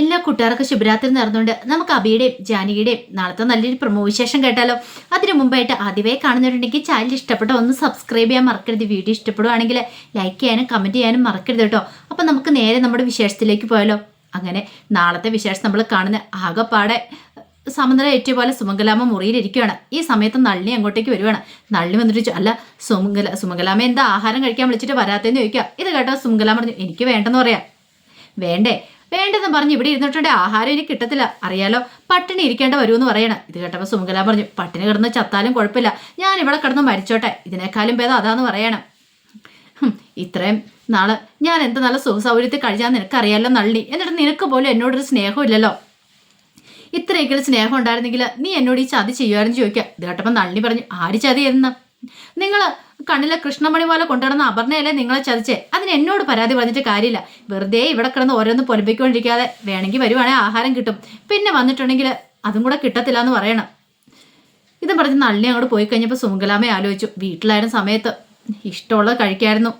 എല്ലാ കൂട്ടുകാർക്കും ശുഭരാത്രി നേർന്നുകൊണ്ട് നമുക്ക് അബിയുടെയും ജാനകിയുടെയും നാളത്തെ നല്ലൊരു പ്രമോ വിശേഷം കേട്ടാലോ? അതിനു മുമ്പായിട്ട് ആദ്യമേ കാണുന്നവരുണ്ടെങ്കിൽ ചാനൽ ഇഷ്ടപ്പെട്ടോ ഒന്ന് സബ്സ്ക്രൈബ് ചെയ്യാൻ മറക്കരുത്. വീഡിയോ ഇഷ്ടപ്പെടുവാണെങ്കിൽ ലൈക്ക് ചെയ്യാനും കമന്റ് ചെയ്യാനും മറക്കരുത് കേട്ടോ. അപ്പം നമുക്ക് നേരെ നമ്മുടെ വിശേഷത്തിലേക്ക് പോയാലോ? അങ്ങനെ നാളത്തെ വിശേഷം നമ്മൾ കാണുന്ന ആകെപ്പാടെ സമനില ഏറ്റിയ പോലെ സുമംഗലാമ മുറിയിലിരിക്കുകയാണ് ഈ സമയത്ത് നള്ളി അങ്ങോട്ടേക്ക് വരുവാണ്. നള്ളി വന്നിട്ട് അല്ല സുമംഗല സുമംഗലാമ എന്താ ആഹാരം കഴിക്കാൻ വിളിച്ചിട്ട് വരാത്തതെന്ന് ചോദിക്കുക. ഇത് കേട്ടോ സുമംഗലാമ പറഞ്ഞു എനിക്ക് വേണ്ടെന്ന് പറയാം. വേണ്ടേ? വേണ്ടെന്ന് പറഞ്ഞ് ഇവിടെ ഇരുന്നിട്ടുണ്ടെ ആഹാരം ഇനി കിട്ടത്തില്ല. അറിയാലോ പട്ടിണി ഇരിക്കേണ്ട വരുമെന്ന് പറയണം. ഇത് കേട്ടപ്പോൾ സുമംഗല പറഞ്ഞു പട്ടിണി കിടന്ന് ചത്താലും കുഴപ്പമില്ല. ഞാൻ ഇവിടെ കിടന്ന് മരിച്ചോട്ടെ. ഇതിനേക്കാളും ഭേദം അതാന്ന് പറയണം. ഇത്രയും നാളെ ഞാൻ എന്ത് നല്ല സുഖ സൗകര്യത്തിൽ കഴിച്ചാൽ നിനക്കറിയാലോ നള്ളി എന്നിട്ട് നിനക്ക് പോലും എന്നോടൊരു സ്നേഹമില്ലല്ലോ. ഇത്രയെങ്കിലും സ്നേഹം ഉണ്ടായിരുന്നെങ്കിൽ നീ എന്നോട് ഈ ചതി ചെയ്യുമായിരുന്നു ചോദിക്കുക ഇത് കേട്ടപ്പോൾ നളിനി പറഞ്ഞു ആര് ചതി ചതിയെന്ന് നിങ്ങൾ കണ്ണിലെ കൃഷ്ണമണി പോലെ കൊണ്ടുവരുന്ന അപർണയല്ലേ നിങ്ങളെ ചതിച്ചേ? അതിന് എന്നോട് പരാതി പറഞ്ഞിട്ട് കാര്യമില്ല. വെറുതെ ഇവിടെ കിടന്ന് ഓരോന്ന് പൊലിപ്പിക്കൊണ്ടിരിക്കാതെ വേണമെങ്കിൽ വരുവാണെങ്കിൽ ആഹാരം കിട്ടും. പിന്നെ വന്നിട്ടുണ്ടെങ്കിൽ അതും കൂടെ കിട്ടത്തില്ല എന്ന് പറയണം. ഇത് പറഞ്ഞ് നളിനി അങ്ങോട്ട് പോയി കഴിഞ്ഞപ്പോൾ സുമംഗലാമ്മ ആലോചിച്ചു. വീട്ടിലായിരുന്ന സമയത്ത് ഇഷ്ടമുള്ളത് കഴിക്കായിരുന്നു.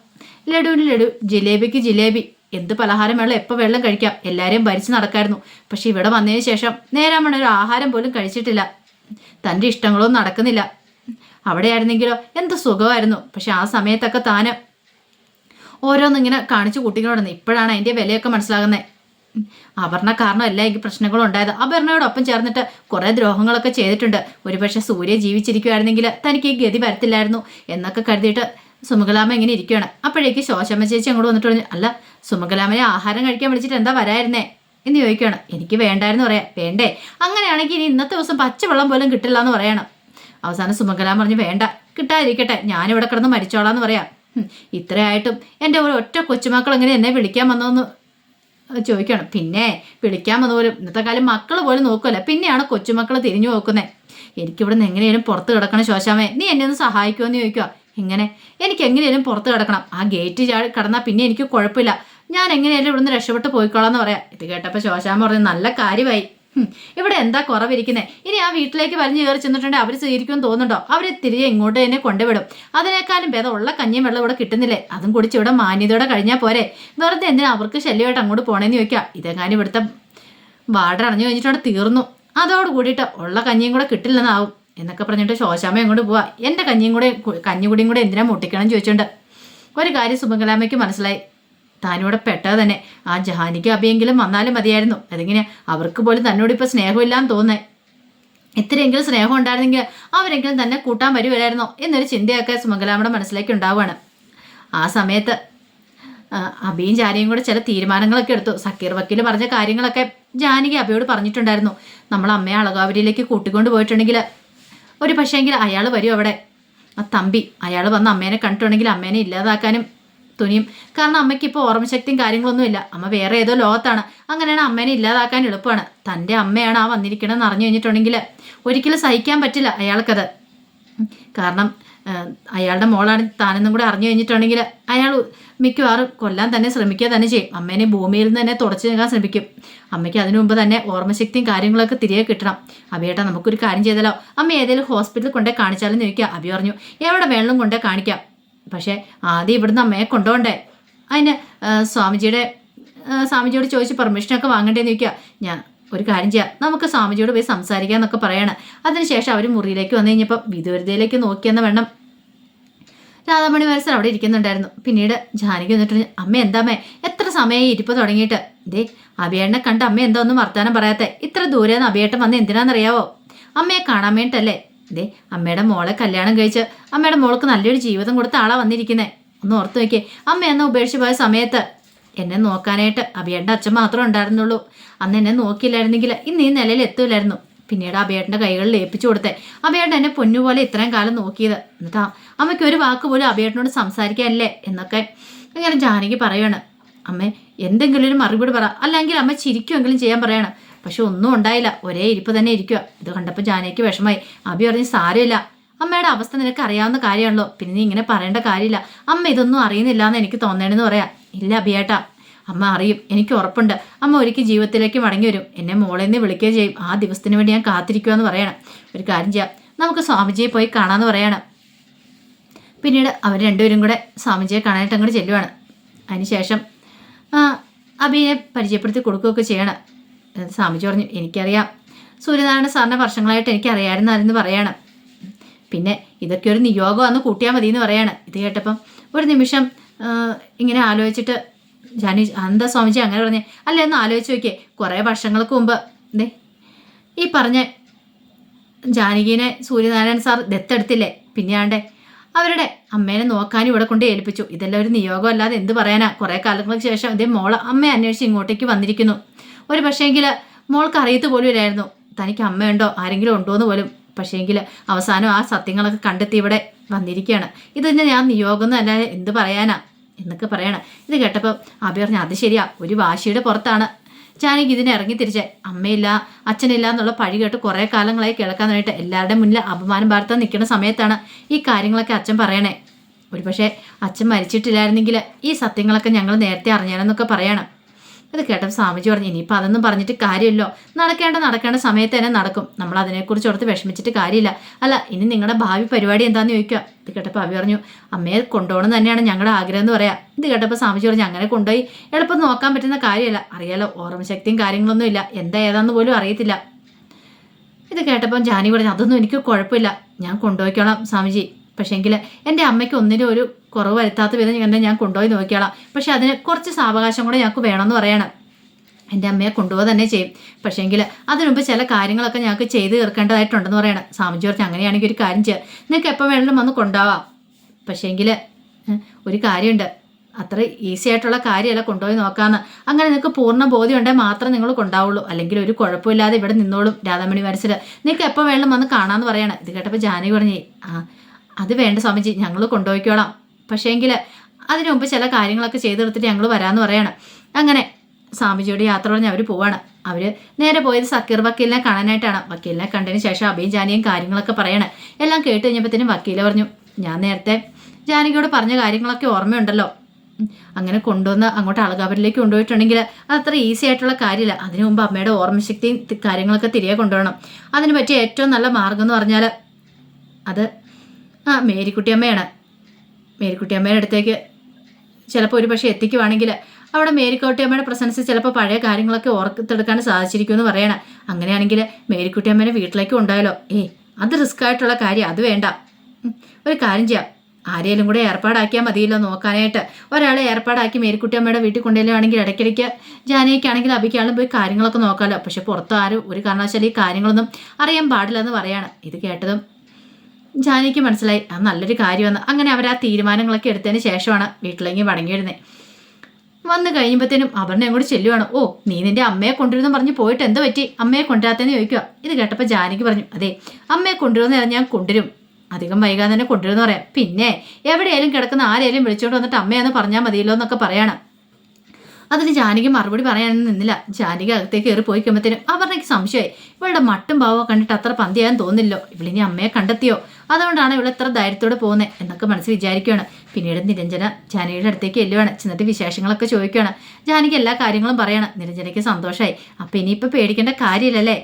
ലഡുവിന് ലഡു ജിലേബിക്ക് ജിലേബി. എന്ത് പലഹാരം വെള്ളം എപ്പോൾ വെള്ളം കഴിക്കാം. എല്ലാവരെയും ഭരിച്ച് നടക്കായിരുന്നു. പക്ഷെ ഇവിടെ വന്നതിന് ശേഷം നേരാമണ ഒരു ആഹാരം പോലും കഴിച്ചിട്ടില്ല. തന്റെ ഇഷ്ടങ്ങളൊന്നും നടക്കുന്നില്ല. അവിടെ ആയിരുന്നെങ്കിലോ എന്ത് സുഖമായിരുന്നു. പക്ഷെ ആ സമയത്തൊക്കെ താന് ഓരോന്നിങ്ങനെ കാണിച്ചു കുട്ടികളോടൊന്ന് ഇപ്പോഴാണ് അതിന്റെ വിലയൊക്കെ മനസ്സിലാകുന്നത് അപർണ കാരണമല്ല എനിക്ക് പ്രശ്നങ്ങളും ഉണ്ടായത്. അപർണയോടൊപ്പം ചേർന്നിട്ട് കുറേ ദ്രോഹങ്ങളൊക്കെ ചെയ്തിട്ടുണ്ട്. ഒരുപക്ഷെ സൂര്യ ജീവിച്ചിരിക്കുമായിരുന്നെങ്കിൽ തനിക്ക് ഈ ഗതി വരത്തില്ലായിരുന്നു എന്നൊക്കെ കരുതിയിട്ട് സുമകലാമ ഇങ്ങനെ ഇരിക്കുകയാണ് അപ്പോഴേക്ക് ശോശമ്മ ചേച്ചി അങ്ങോട്ട് വന്നിട്ട് പറഞ്ഞു അല്ല സുമകലാമയെ ആഹാരം കഴിക്കാൻ വിളിച്ചിട്ട് എന്താ വരായിരുന്നേ? എന്ന് ചോദിക്കുകയാണ് എനിക്ക് വേണ്ടായിരുന്നു പറയാം. വേണ്ടേ? അങ്ങനെയാണെങ്കിൽ ഇനി ഇന്നത്തെ ദിവസം പച്ചവെള്ളം പോലും കിട്ടില്ല എന്ന് പറയണം. അവസാനം സുമംഗല പറഞ്ഞു വേണ്ട കിട്ടാതിരിക്കട്ടെ ഞാനിവിടെ കിടന്ന് മരിച്ചോളാന്ന് പറയാം. ഇത്രയായിട്ടും എന്റെ ഒരു ഒറ്റ കൊച്ചുമക്കൾ എങ്ങനെ എന്നെ വിളിക്കാൻ വന്നോന്ന് ചോദിക്കണം. പിന്നെ വിളിക്കാൻ വന്ന പോലും ഇന്നത്തെ കാലം മക്കൾ പോലും നോക്കുമല്ല പിന്നെയാണ് കൊച്ചുമക്കൾ തിരിഞ്ഞു നോക്കുന്നത് എനിക്കിവിടെ നിന്ന് എങ്ങനെയാലും പുറത്ത് കിടക്കണം ശോശാമേ നീ എന്നെ ഒന്ന് സഹായിക്കുമോ എന്ന് ചോദിക്കുക ഇങ്ങനെ എനിക്ക് എങ്ങനെയാലും പുറത്ത് കിടക്കണം. ആ ഗേറ്റ് ചാടി കടന്നാൽ പിന്നെ എനിക്ക് കുഴപ്പമില്ല. ഞാൻ എങ്ങനെയാലും ഇവിടുന്ന് രക്ഷപ്പെട്ട് പോയിക്കോളാം എന്ന് പറയാം. ഇത് കേട്ടപ്പോൾ ശോശാമ പറഞ്ഞു നല്ല കാര്യമായി. ഇവിടെ എന്താ കുറവിരിക്കുന്നത് ഇനി ആ വീട്ടിലേക്ക് വലിഞ്ഞു കയറി ചെന്നിട്ടുണ്ടെങ്കിൽ അവർ സ്വീകരിക്കുമെന്ന് തോന്നുന്നുണ്ടോ? അവർ തിരികെ ഇങ്ങോട്ട് തന്നെ കൊണ്ടുവിടും. അതിനേക്കാളും ഭേദം ഉള്ള കഞ്ഞിയും വെള്ളം ഇവിടെ കിട്ടുന്നില്ലേ? അതും കുടിച്ച് ഇവിടെ മാന്യതയോടെ കഴിഞ്ഞാൽ പോരെ. വെറുതെ എന്തിനാ അവർക്ക് ശല്യമായിട്ട് അങ്ങോട്ട് പോണേന്ന് ചോദിക്കാം? ഇതെങ്ങാനും ഇവിടുത്തെ വാർഡർ അറിഞ്ഞു കഴിഞ്ഞിട്ട് തീർന്നു. അതോട് കൂടിയിട്ട് ഉള്ള കഞ്ഞിയും കൂടെ കിട്ടില്ലെന്നാവും എന്നൊക്കെ പറഞ്ഞിട്ട് ശോശാമ്മ അങ്ങോട്ട് പോവാ. എന്റെ കഞ്ഞിയും കൂടെ കഞ്ഞിക്കുടിയും കൂടെ എന്തിനാ മുട്ടിക്കണം ചോദിച്ചുകൊണ്ട് ഒരു കാര്യം സുമംഗലാമ്മയ്ക്ക് മനസ്സിലായി. താനിവിടെ പെട്ടത് തന്നെ. ആ ജഹാനിക്ക് അഭിയെങ്കിലും വന്നാലും മതിയായിരുന്നു. അതെങ്ങനെയാ അവർക്ക് പോലും തന്നോട് ഇപ്പൊ സ്നേഹമില്ലാന്ന് തോന്നേ. ഇത്രയെങ്കിലും സ്നേഹം ഉണ്ടായിരുന്നെങ്കിൽ അവരെങ്കിലും തന്നെ കൂട്ടാൻ വരുമായിരുന്നോ എന്നൊരു ചിന്തയൊക്കെ സുമംഗലാമ്മയുടെ മനസ്സിലേക്ക് ഉണ്ടാവുകയാണ്. ആ സമയത്ത് അബിയും ജാനിയും കൂടെ ചില തീരുമാനങ്ങളൊക്കെ എടുത്തു. സക്കീർ വക്കീൽ പറഞ്ഞ കാര്യങ്ങളൊക്കെ ജാനകി അബിയോട് പറഞ്ഞിട്ടുണ്ടായിരുന്നു. നമ്മൾ അമ്മയെ അളകാവരിയിലേക്ക് കൂട്ടിക്കൊണ്ട് പോയിട്ടുണ്ടെങ്കിൽ ഒരു പക്ഷേങ്കിൽ അയാൾ വരും അവിടെ. ആ തമ്പി അയാൾ വന്ന് അമ്മേനെ കണ്ടിട്ടുണ്ടെങ്കിൽ അമ്മേനെ ഇല്ലാതാക്കാനും തുനിയും കാരണം അമ്മയ്ക്ക് ഇപ്പോൾ ഓർമ്മശക്തിയും കാര്യങ്ങളൊന്നും ഇല്ല. അമ്മ വേറെ ഏതോ ലോകത്താണ്. അങ്ങനെയാണ് അമ്മേനെ ഇല്ലാതാക്കാൻ എളുപ്പമാണ്. തന്റെ അമ്മയാണ് ആ വന്നിരിക്കണമെന്ന് അറിഞ്ഞു കഴിഞ്ഞിട്ടുണ്ടെങ്കിൽ ഒരിക്കലും സഹിക്കാൻ പറ്റില്ല അയാൾക്കത്. കാരണം അയാളുടെ മോളാണ് താനെന്നും കൂടെ അറിഞ്ഞു കഴിഞ്ഞിട്ടുണ്ടെങ്കിൽ അയാൾ മിക്കവാറും കൊല്ലാൻ തന്നെ ശ്രമിക്കുക തന്നെ ചെയ്യും. അമ്മേനെ ഭൂമിയിൽ നിന്ന് തന്നെ തുടച്ചു നീക്കാൻ ശ്രമിക്കും. അമ്മയ്ക്ക് അതിനു മുമ്പ് തന്നെ ഓർമ്മശക്തിയും കാര്യങ്ങളൊക്കെ തിരികെ കിട്ടണം. അഭിയേട്ടാ നമുക്കൊരു കാര്യം ചെയ്താലോ? അമ്മ ഏതെങ്കിലും ഹോസ്പിറ്റലിൽ കൊണ്ടേ കാണിച്ചാലും ചോദിക്കുക അഭി പറഞ്ഞു എവിടെ വേണമെങ്കിലും കൊണ്ടേ കാണിക്കാം. പക്ഷേ ആദ്യം ഇവിടുന്ന് അമ്മയെ കൊണ്ടുപോകണ്ടേ? അതിന് സ്വാമിജിയുടെ സ്വാമിജിയോട് ചോദിച്ച് പെർമിഷനൊക്കെ വാങ്ങണ്ടേന്ന് ചോദിക്കുക. ഞാൻ ഒരു കാര്യം ചെയ്യാം. നമുക്ക് സ്വാമിജിയോട് പോയി സംസാരിക്കാം എന്നൊക്കെ പറയണം. അതിനുശേഷം അവർ മുറിയിലേക്ക് വന്നു കഴിഞ്ഞപ്പോൾ വിദൂരതയിലേക്ക് നോക്കിയെന്ന് വേണം രാധാമണി മനസ്സർ അവിടെ ഇരിക്കുന്നുണ്ടായിരുന്നു. പിന്നീട് ജാനകി വന്നിട്ട് അമ്മ എന്താമ്മേ എത്ര സമയമായി ഇരിപ്പ് തുടങ്ങിയിട്ട്? ദേ അഭിയേട്ടനെ കണ്ട് അമ്മ എന്താ ഒന്നും വർത്താനം പറയാത്തെ. ഇത്ര ദൂരെ നിന്ന് അഭിയേട്ടൻ വന്ന് എന്തിനാണെന്നറിയാവോ അമ്മയെ കാണാൻ വേണ്ടിട്ടല്ലേ ദേ അമ്മയുടെ മോളെ കല്യാണം കഴിച്ച് അമ്മയുടെ മോൾക്ക് നല്ലൊരു ജീവിതം കൊടുത്ത ആളാ വന്നിരിക്കുന്നേ. ഒന്ന് ഓർത്ത് നോക്കിയേ. അമ്മ എന്നെ ഉപേക്ഷിച്ച് പോയ സമയത്ത് എന്നെ നോക്കാനായിട്ട് അഭിയേട്ടന്റെ അച്ഛൻ മാത്രമേ ഉണ്ടായിരുന്നുള്ളൂ. അന്ന് എന്നെ നോക്കിയില്ലായിരുന്നെങ്കിൽ ഇന്ന് ഈ നിലയിൽ എത്തൂലായിരുന്നു. പിന്നീട് അഭിയേട്ടന്റെ കൈകളിൽ ഏൽപ്പിച്ചു കൊടുത്തേ. അഭിയേട്ടൻ എന്നെ പൊന്നുപോലെ ഇത്രയും കാലം നോക്കിയത്. എന്നിട്ടാ അമ്മയ്ക്ക് ഒരു വാക്ക് പോലും അഭിയേട്ടനോട് സംസാരിക്കാനല്ലേ എന്നൊക്കെ അങ്ങനെ ജാനകി പറയാണ്. അമ്മേ എന്തെങ്കിലും ഒരു മറുപടി പറ. അല്ലെങ്കിൽ അമ്മ ചിരിക്കുമെങ്കിലും ചെയ്യാൻ പറയാണ്. പക്ഷെ ഒന്നും ഉണ്ടായില്ല. ഒരേ ഇരിപ്പ് തന്നെ ഇരിക്കുക ഇത് കണ്ടപ്പോൾ ജാനയ്ക്ക് വിഷമായി അബി പറഞ്ഞ് സാരമില്ല. അമ്മയുടെ അവസ്ഥ നിനക്ക് അറിയാവുന്ന കാര്യമാണല്ലോ. പിന്നെ നീ ഇങ്ങനെ പറയേണ്ട കാര്യമില്ല. അമ്മ ഇതൊന്നും അറിയുന്നില്ല എന്ന് എനിക്ക് തോന്നേണ്ടെന്ന് പറയാം. ഇല്ല അബിയേട്ട. അമ്മ അറിയും. എനിക്ക് ഉറപ്പുണ്ട്. അമ്മ ഒരിക്കൽ ജീവിതത്തിലേക്ക് മടങ്ങി വരും. എന്നെ മോളെ നിന്ന് വിളിക്കുകയും ചെയ്യും. ആ ദിവസത്തിന് വേണ്ടി ഞാൻ കാത്തിരിക്കുക എന്ന് പറയണം. ഒരു കാര്യം ചെയ്യാം. നമുക്ക് സ്വാമിജിയെ പോയി കാണാമെന്ന് പറയണം. പിന്നീട് അവർ രണ്ടുപേരും കൂടെ സ്വാമിജിയെ കാണാനായിട്ട് അങ്ങോട്ട് ചെല്ലുവാണ്. അതിനുശേഷം ശേഷം അബിയെ പരിചയപ്പെടുത്തി കൊടുക്കുകയൊക്കെ ചെയ്യണം. സ്വാമിജി പറഞ്ഞു എനിക്കറിയാം. സൂര്യനാരായണ സാറിനെ വർഷങ്ങളായിട്ട് എനിക്കറിയാമായിരുന്നായിരുന്നു പറയാണ്. പിന്നെ ഇതൊക്കെ ഒരു നിയോഗമാണെന്ന് കൂട്ടിയാൽ മതി എന്ന് പറയാണ്. ഇത് കേട്ടപ്പം ഒരു നിമിഷം ഇങ്ങനെ ആലോചിച്ചിട്ട് ജാനി എന്താ സ്വാമിജി അങ്ങനെ പറഞ്ഞു? അല്ല ഒന്ന് ആലോചിച്ച് നോക്കിയേ. കുറേ വർഷങ്ങൾക്ക് മുമ്പ് ദേ ഈ പറഞ്ഞ ജാനകീനെ സൂര്യനാരായണ സാർ ദത്തെടുത്തില്ലേ? പിന്നെയാണ്ടേ അവരുടെ അമ്മേനെ നോക്കാനും ഇവിടെ കൊണ്ട് ഏൽപ്പിച്ചു. ഇതെല്ലാം ഒരു നിയോഗം അല്ലാതെ എന്ത് പറയാനാ? കുറേ കാലങ്ങൾക്ക് ശേഷം ഇതേ മോളെ അമ്മയെ അന്വേഷിച്ച് ഇങ്ങോട്ടേക്ക് വന്നിരിക്കുന്നു. ഒരു പക്ഷേങ്കിൽ മോൾക്ക് അറിയത്ത് പോലും ഇല്ലായിരുന്നു. തനിക്ക് അമ്മയുണ്ടോ? ആരെങ്കിലും ഉണ്ടോ എന്ന് പോലും. പക്ഷേങ്കിൽ അവസാനം ആ സത്യങ്ങളൊക്കെ കണ്ടെത്തി ഇവിടെ വന്നിരിക്കുകയാണ് ഇത് ഞാൻ നിയോഗം എന്നല്ല എന്ത് പറയാനാ? എന്നൊക്കെ പറയണം. ഇത് കേട്ടപ്പോൾ അബി പറഞ്ഞു അത് ശരിയാ ഒരു വാശിയുടെ പുറത്താണ്. ജാനകി ഇതിനെ ഇറങ്ങി തിരിച്ച് അമ്മയില്ല അച്ഛനില്ല എന്നുള്ള പഴി കേട്ട് കുറേ കാലങ്ങളായി കേൾക്കാൻ വേണ്ടിയിട്ട് എല്ലാവരുടെ മുന്നിൽ അപമാനം വാർത്താൻ നിൽക്കുന്ന സമയത്താണ് ഈ കാര്യങ്ങളൊക്കെ അച്ഛൻ പറയണേ. ഒരു പക്ഷേ അച്ഛൻ മരിച്ചിട്ടില്ലായിരുന്നെങ്കിൽ ഈ സത്യങ്ങളൊക്കെ ഞങ്ങൾ നേരത്തെ അറിഞ്ഞാലെന്നൊക്കെ പറയണം. ഇത് കേട്ടപ്പോൾ സ്വാമിജി പറഞ്ഞു ഇനിയിപ്പോൾ അതൊന്നും പറഞ്ഞിട്ട് കാര്യമല്ലോ. നടക്കേണ്ട നടക്കേണ്ട സമയത്ത് തന്നെ നടക്കും. നമ്മൾ അതിനെക്കുറിച്ച് ഓർത്ത് വിഷമിച്ചിട്ട് കാര്യമില്ല. അല്ല ഇനി നിങ്ങളുടെ ഭാവി പരിപാടി എന്താണെന്ന് ചോദിക്കുക? ഇത് കേട്ടപ്പോൾ അവി പറഞ്ഞു അമ്മയെ കൊണ്ടുപോകണം തന്നെയാണ് ഞങ്ങളുടെ ആഗ്രഹം എന്ന് പറയാം. ഇത് കേട്ടപ്പോൾ സ്വാമിജി പറഞ്ഞു അങ്ങനെ കൊണ്ടുപോയി എളുപ്പം നോക്കാൻ പറ്റുന്ന കാര്യമല്ല. അറിയാലോ ഓർമ്മശക്തിയും കാര്യങ്ങളൊന്നും ഇല്ല. എന്താ ഏതാന്ന് പോലും അറിയത്തില്ല. ഇത് കേട്ടപ്പോൾ ജാനി പറഞ്ഞു അതൊന്നും എനിക്ക് കുഴപ്പമില്ല. ഞാൻ കൊണ്ടുപോയിക്കോളാം സ്വാമിജി. പക്ഷേങ്കിൽ എന്റെ അമ്മയ്ക്ക് ഒന്നിനും ഒരു കുറവ് വരുത്താത്ത വിധം ഞാൻ ഞാൻ കൊണ്ടുപോയി നോക്കിയാളാം. പക്ഷെ അതിന് കുറച്ച് സാവകാശം കൂടെ ഞങ്ങൾക്ക് വേണമെന്ന് പറയണം. എന്റെ അമ്മയെ കൊണ്ടുപോകുക തന്നെ ചെയ്യും. പക്ഷേങ്കിൽ അതിനു അതിനുമുമ്പ് ചില കാര്യങ്ങളൊക്കെ ഞങ്ങൾക്ക് ചെയ്ത് തീർക്കേണ്ടതായിട്ടുണ്ടെന്ന് പറയണം. സ്വാമിജി പറഞ്ഞു അങ്ങനെയാണെങ്കിൽ ഒരു കാര്യം ചെയ്യാം. നിങ്ങൾക്ക് എപ്പോൾ വേണമെങ്കിലും വന്ന് കൊണ്ടുപോവാം. പക്ഷേങ്കിൽ ഒരു കാര്യമുണ്ട്. അത്ര ഈസി ആയിട്ടുള്ള കാര്യമല്ല കൊണ്ടുപോയി നോക്കാമെന്ന് അങ്ങനെ നിങ്ങൾക്ക് പൂർണ ബോധ്യം ഉണ്ടെങ്കിൽ മാത്രം നിങ്ങൾ കൊണ്ടാവുള്ളൂ. അല്ലെങ്കിൽ ഒരു കുഴപ്പമില്ലാതെ ഇവിടെ നിന്നോളും രാധാമണി മനസ്സിൽ നിങ്ങൾക്ക് എപ്പോൾ വേണമെങ്കിലും വന്ന് കാണാമെന്ന് പറയണം. ഇത് കേട്ടപ്പോൾ ജാനകി പറഞ്ഞേ ആ അത് വേണ്ട സ്വാമിജി ഞങ്ങൾ കൊണ്ടുപോയിക്കോളാം. പക്ഷേങ്കിൽ അതിനു മുമ്പ് ചില കാര്യങ്ങളൊക്കെ ചെയ്തെടുത്തിട്ട് ഞങ്ങൾ വരാമെന്ന് പറയണം. അങ്ങനെ സ്വാമിജിയുടെ യാത്ര പറഞ്ഞ് അവർ പോവാണ്. അവർ നേരെ പോയത് സക്കീർ വക്കീലിനെ കാണാനായിട്ടാണ്. വക്കീലിനെ കണ്ടതിന് ശേഷം അഭിയും ജാനിയും കാര്യങ്ങളൊക്കെ പറയണം. എല്ലാം കേട്ട് കഴിഞ്ഞപ്പോഴത്തേനും വക്കീൽ പറഞ്ഞു ഞാൻ നേരത്തെ ജാനകിയോട് പറഞ്ഞ കാര്യങ്ങളൊക്കെ ഓർമ്മയുണ്ടല്ലോ. അങ്ങനെ കൊണ്ടുവന്ന് അങ്ങോട്ട് അളകാപുരിലേക്ക് കൊണ്ടുപോയിട്ടുണ്ടെങ്കിൽ അത് അത്ര ഈസി ആയിട്ടുള്ള കാര്യമില്ല. അതിനു മുമ്പ് അമ്മയുടെ ഓർമ്മശക്തിയും കാര്യങ്ങളൊക്കെ തിരികെ കൊണ്ടുപോകണം അതിന് പറ്റിയ ഏറ്റവും നല്ല മാർഗം എന്ന് പറഞ്ഞാൽ അത് ആ മേരിക്കുട്ടിയമ്മയാണ്. മേരിക്കുട്ടിയമ്മയുടെ അടുത്തേക്ക് ചിലപ്പോൾ ഒരു പക്ഷേ എത്തിക്കുവാണെങ്കിൽ അവിടെ മേരിക്കുട്ടിയമ്മയുടെ പ്രസൻസ് ചിലപ്പോൾ പഴയ കാര്യങ്ങളൊക്കെ ഓർത്തെടുക്കാൻ സാധിച്ചിരിക്കുമെന്ന് പറയണം. അങ്ങനെയാണെങ്കിൽ മേരിക്കുട്ടിയമ്മേനെ വീട്ടിലേക്ക് ഉണ്ടായാലോ? ഏയ് അത് റിസ്ക് ആയിട്ടുള്ള കാര്യം അത് വേണ്ട. ഒരു കാര്യം ചെയ്യാം. ആരെയും കൂടെ ഏർപ്പാടാക്കിയാൽ മതിയല്ലോ നോക്കാനായിട്ട്. ഒരാളെ ഏർപ്പാടാക്കി മേരിക്കുട്ടിയമ്മയുടെ വീട്ടിൽ കൊണ്ടുവരുവാണെങ്കിൽ ഇടയ്ക്കിടയ്ക്ക് ജാനയ്ക്കാണെങ്കിൽ അഭിക്കാളും പോയി കാര്യങ്ങളൊക്കെ നോക്കാമല്ലോ പക്ഷെ പുറത്ത് ആരും ഒരു കാരണവശാലും ഈ കാര്യങ്ങളൊന്നും അറിയാൻ പാടില്ലെന്ന് പറയാണ്. ഇത് കേട്ടതും ജാനിക്ക് മനസ്സിലായി അത് നല്ലൊരു കാര്യമാണ്. അങ്ങനെ അവർ ആ തീരുമാനങ്ങളൊക്കെ എടുത്തതിന് ശേഷമാണ് വീട്ടിലേക്ക് മടങ്ങിയിരുന്നത് വന്നു കഴിയുമ്പോഴത്തേനും അപർണ അങ്ങോട്ട് ചെല്ലുവാണ്. ഓ നീ നിന്റെ അമ്മയെ കൊണ്ടുവരുന്നു പറഞ്ഞ് പോയിട്ട് എന്താ പറ്റി? അമ്മയെ കൊണ്ടുവരാത്തതെന്ന് ചോദിക്കുക ഇത് കേട്ടപ്പോൾ ജാനകി പറഞ്ഞു അതെ അമ്മയെ കൊണ്ടുവരുന്ന ഞാൻ കൊണ്ടുവരും. അധികം വൈകാതെ തന്നെ കൊണ്ടുവരുമെന്ന് പറയാം. പിന്നെ എവിടെയായാലും കിടക്കുന്ന ആരെയും വിളിച്ചോണ്ട് വന്നിട്ട് അമ്മയാന്ന് പറഞ്ഞാൽ മതിയല്ലോ എന്നൊക്കെ പറയണം. അതിന് ജാനകി മറുപടി പറയാനൊന്നും നിന്നില്ല. ജാനകി അകത്തേക്ക് കയറി പോയി കഴിയുമ്പോഴത്തേനും അവരുടെ സംശയമായി. ഇവളുടെ മട്ടും ഭാവം കണ്ടിട്ട് അത്ര പന്തിയാൻ തോന്നില്ലോ ഇവളിനി അമ്മയെ കണ്ടെത്തിയോ? അതുകൊണ്ടാണ് ഇവൾ ഇത്ര ധൈര്യത്തോടെ പോകുന്നത് എന്നൊക്കെ മനസ്സിൽ വിചാരിക്കുകയാണ്. പിന്നീട് നിരഞ്ജന ജാനകിയുടെ അടുത്തേക്ക് എല്ലുവാണ് ചെന്നിട്ട് വിശേഷങ്ങളൊക്കെ ചോദിക്കുകയാണ്. ജാനകി എല്ലാ കാര്യങ്ങളും പറയണം. നിരഞ്ജനയ്ക്ക് സന്തോഷമായി അപ്പം ഇനിയിപ്പോൾ പേടിക്കേണ്ട കാര്യമില്ലല്ലേ?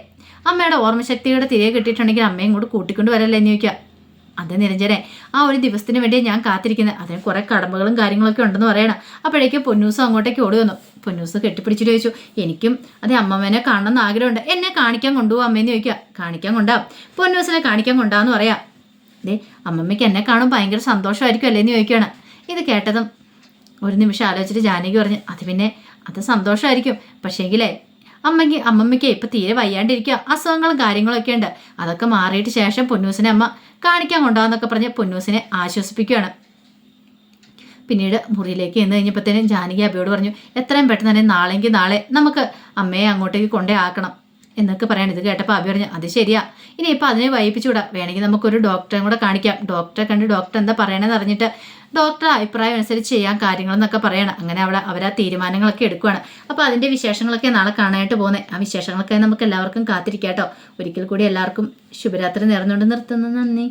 അമ്മയുടെ ഓർമ്മശക്തിയുടെ തിരികെ കിട്ടിയിട്ടുണ്ടെങ്കിൽ അമ്മയും കൂടെ കൂട്ടിക്കൊണ്ട് വരല്ലേ എന്ന് ചോദിക്കുക. അത് നിരഞ്ജനെ ആ ഒരു ദിവസത്തിന് വേണ്ടി ഞാൻ കാത്തിരിക്കുന്നത്. അതിന് കുറേ കടമ്പകളും കാര്യങ്ങളൊക്കെ ഉണ്ടെന്ന് പറയണം. അപ്പോഴേക്കും പൊന്നൂസ് അങ്ങോട്ടേക്ക് ഓടി വന്നു. പൊന്നൂസ് കെട്ടിപ്പിടിച്ചിട്ട് ചോദിച്ചു എനിക്കും അതെ അമ്മമ്മേനെ കാണണം എന്ന് ആഗ്രഹമുണ്ട്. എന്നെ കാണിക്കാൻ കൊണ്ടുപോകാം അമ്മേന്ന് ചോദിക്കുക. കാണിക്കാൻ കൊണ്ടാവും. പൊന്നൂസിനെ കാണിക്കാൻ കൊണ്ടാന്ന് പറയാം. ദേ അമ്മമ്മയ്ക്ക് എന്നെ കാണും ഭയങ്കര സന്തോഷമായിരിക്കും അല്ലേന്ന് ചോദിക്കുകയാണ്. ഇത് കേട്ടതും ഒരു നിമിഷം ആലോചിച്ചിട്ട് ജാനകി പറഞ്ഞു അത് പിന്നെ അത് സന്തോഷമായിരിക്കും. പക്ഷേങ്കിലേ അമ്മയ്ക്ക് അമ്മമ്മയ്ക്ക് ഇപ്പം തീരെ വയ്യാണ്ടിരിക്കുക അസുഖങ്ങളും കാര്യങ്ങളൊക്കെ ഉണ്ട്. അതൊക്കെ മാറിയിട്ട് ശേഷം പൊന്നൂസിനെ അമ്മ കാണിക്കാൻ കൊണ്ടാന്നൊക്കെ പറഞ്ഞ് പൊന്നൂസിനെ ആശ്വസിപ്പിക്കുകയാണ് പിന്നീട് മുറിയിലേക്ക് എന്ന് കഴിഞ്ഞപ്പോഴത്തേനും ജാനകി അബിയോട് പറഞ്ഞു എത്രയും പെട്ടെന്ന് തന്നെ നാളെങ്കിൽ നാളെ നമുക്ക് അമ്മയെ അങ്ങോട്ടേക്ക് കൊണ്ടേ ആക്കണം. എന്നൊക്കെ പറയാൻ ഇത് കേട്ടപ്പോൾ അബി പറഞ്ഞു അത് ശരിയാ. ഇനി ഇനിയിപ്പോൾ അതിനെ വൈപ്പിച്ചുകൂടാ വേണമെങ്കിൽ നമുക്കൊരു ഡോക്ടറെ കൂടെ കാണിക്കാം. ഡോക്ടറെ കണ്ട് ഡോക്ടർ എന്താ പറയണമെന്ന് അറിഞ്ഞിട്ട് ഡോക്ടർ അഭിപ്രായം അനുസരിച്ച് ചെയ്യാൻ കാര്യങ്ങളെന്നൊക്കെ പറയണം. അങ്ങനെ അവിടെ അവർ ആ തീരുമാനങ്ങളൊക്കെ എടുക്കുകയാണ് അപ്പോൾ അതിന്റെ വിശേഷങ്ങളൊക്കെ നാളെ കാണാനായിട്ട് പോകുന്നത് ആ വിശേഷങ്ങളൊക്കെ നമുക്ക് എല്ലാവർക്കും കാത്തിരിക്കാം കേട്ടോ ഒരിക്കൽ കൂടി എല്ലാവർക്കും ശുഭരാത്രി നേർന്നുകൊണ്ട് നിർത്തുന്നു. നന്ദി.